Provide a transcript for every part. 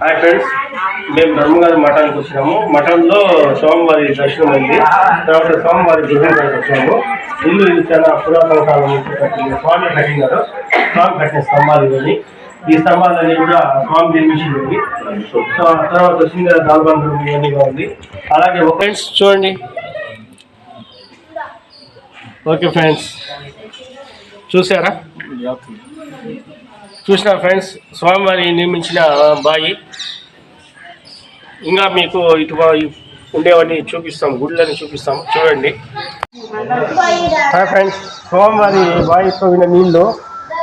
Hi friends మేము బ్రహ్మగారి మఠానికి వచ్చినాము. మఠంలో స్వామివారి దర్శనం అయింది. తర్వాత స్వామివారి గృహం కాడికి వచ్చాము. ఇల్లు ఇది చాలా పురాతన కాలం నుంచి కట్టింది స్వామి కట్టినారు స్వామి కట్టిన స్తంభాలు ఇవన్నీ. ఈ స్తంభాలన్నీ కూడా స్వామి నిర్మించింది. తర్వాత సింగర దాల్బంధం ఇవన్నీ ఉంది. అలాగే ఒక ఫ్రెండ్స్ చూడండి. ఓకే ఫ్రెండ్స్ చూసారా? చూసిన ఫ్రెండ్స్ స్వామివారి నిర్మించిన బాయి. ఇంకా మీకు ఇటు ఉండేవన్నీ చూపిస్తాం గుళ్ళని చూపిస్తాం. చూడండి. హాయ్ ఫ్రెండ్స్ స్వామివారి బావి తోగిన నీళ్ళు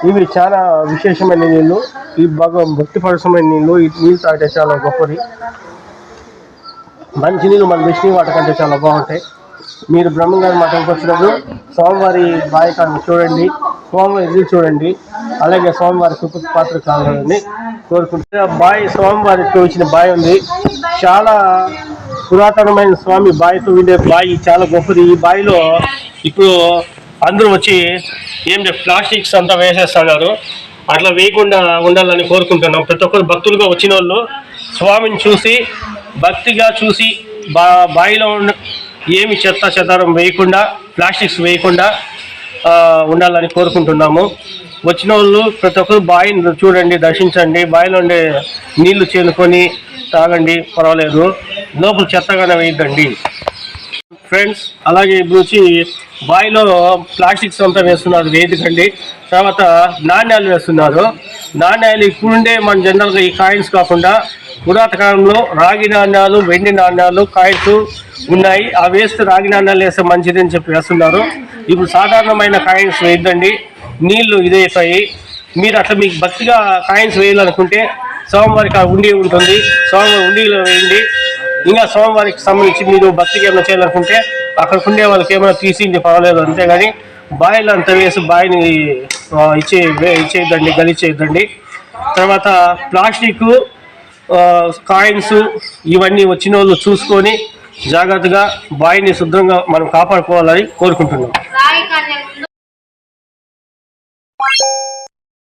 ఇవి చాలా విశేషమైన నీళ్ళు ఈ బాగా భక్తిపరసమైన నీళ్ళు ఈ నీళ్ళు తాగితే చాలా గొప్పది. మంచి నీళ్ళు మన విష్ణు వాటర్ కంటే చాలా బాగుంటాయి. మీరు బ్రహ్మంగారి మఠంకి వచ్చినప్పుడు స్వామివారి బావి చూడండి. స్వామివారి ఇల్లు చూడండి. అలాగే స్వామివారి కృప పాత్ర కావాలని కోరుకుంటే ఆ బావి స్వామివారికి వచ్చిన బావి ఉంది. చాలా పురాతనమైన స్వామి బావితో ఉండే బావి చాలా గొప్పది. ఈ బావిలో ఇప్పుడు అందరూ వచ్చి ఏం ప్లాస్టిక్స్ అంతా వేసేస్తున్నారు. అట్లా వేయకుండా ఉండాలని కోరుకుంటున్నాం. ప్రతి ఒక్కరు భక్తులుగా వచ్చిన వాళ్ళు స్వామిని చూసి భక్తిగా చూసి బా బావిలో ఉన్న ఏమి చెత్త చెదారం వేయకుండా ప్లాస్టిక్స్ వేయకుండా ఉండాలని కోరుకుంటున్నాము. వచ్చిన వాళ్ళు ప్రతి ఒక్కరు బావిని చూడండి దర్శించండి బావిలో ఉండే నీళ్ళు చేనుకొని తాగండి పర్వాలేదు. లోపల చెత్తగానే వేయద్దండి. ఫ్రెండ్స్ అలాగే ఇప్పుడు వచ్చి బావిలో ప్లాస్టిక్స్ అంతా వేస్తున్నారు వేదికండి తర్వాత నాణ్యాలు వేస్తున్నారు. నాణ్యాలు ఇప్పుడుండే మన జనరల్గా ఈ కాయిన్స్ కాకుండా పురాత కాలంలో రాగి నాణ్యాలు వెండి నాణ్యాలు కాయిన్స్ ఉన్నాయి. ఆ వేస్తే రాగి నాణ్యాలు వేస్తే మంచిది అని చెప్పి వేస్తున్నారు. ఇప్పుడు సాధారణమైన కాయిన్స్ వేయద్దండి. నీళ్ళు ఇదైపోయి మీరు అట్లా మీకు భక్తిగా కాయిన్స్ వేయాలనుకుంటే సోమవారికి ఆ ఉండి ఉంటుంది. సోమవారం ఉండిలో వేయండి. ఇంకా సోమవారికి సంబంధించి మీరు భక్తికి ఏమైనా చేయాలనుకుంటే అక్కడ ఉండే వాళ్ళకి ఏమైనా తీసింది పర్వాలేదు. అంతేగాని బాయిలు అంత వేసి బాయిని ఇచ్చే వే- ఇచ్చేయద్దండి గలిచేయద్దండి తర్వాత ప్లాస్టిక్ కాయిన్స్ ఇవన్నీ వచ్చిన వాళ్ళు చూసుకొని జాగ్రత్తగా బాయిని శుభ్రంగా మనం కాపాడుకోవాలని కోరుకుంటున్నాం.